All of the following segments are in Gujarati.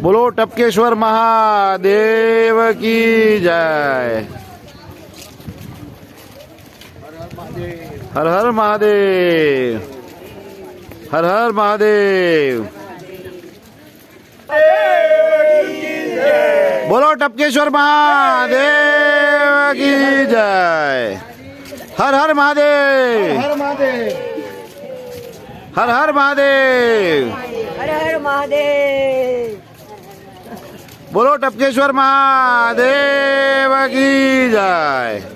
बोलो, टपकेश्वर महादेव की जय। हर हर महादेव। हर हर महादेव। बोलो, टपकेश्वर महादेव की जय। हर हर महादेव। हर महादेव હર હર મહાદેવ હર હર મહાદેવ બોલો ટપકેશ્વર મહાદેવ કી જય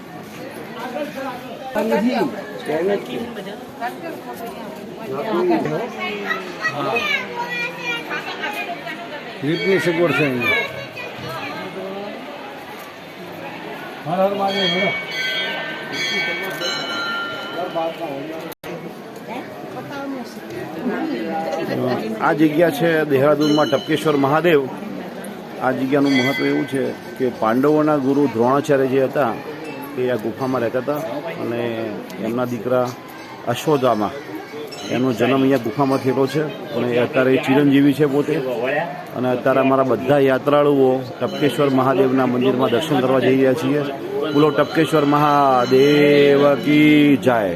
સગવડ છે આ જગ્યા છે દેહરાદૂનમાં ટપકેશ્વર મહાદેવ. આ જગ્યાનું મહત્વ એવું છે કે પાંડવોના ગુરુ દ્રોણાચાર્ય જે હતા. એ આ ગુફામાં રહેતા હતા અને એમના દીકરા અશ્વધામા એનો જન્મ અહીંયા ગુફામાં થયેલો છે અને અત્યારે ચિરંજીવી છે પોતે. અને અત્યારે અમારા બધા યાત્રાળુઓ ટપકેશ્વર મહાદેવના મંદિરમાં દર્શન કરવા જઈ રહ્યા છીએ. બોલો, ટપકેશ્વર મહાદેવ કી જાય.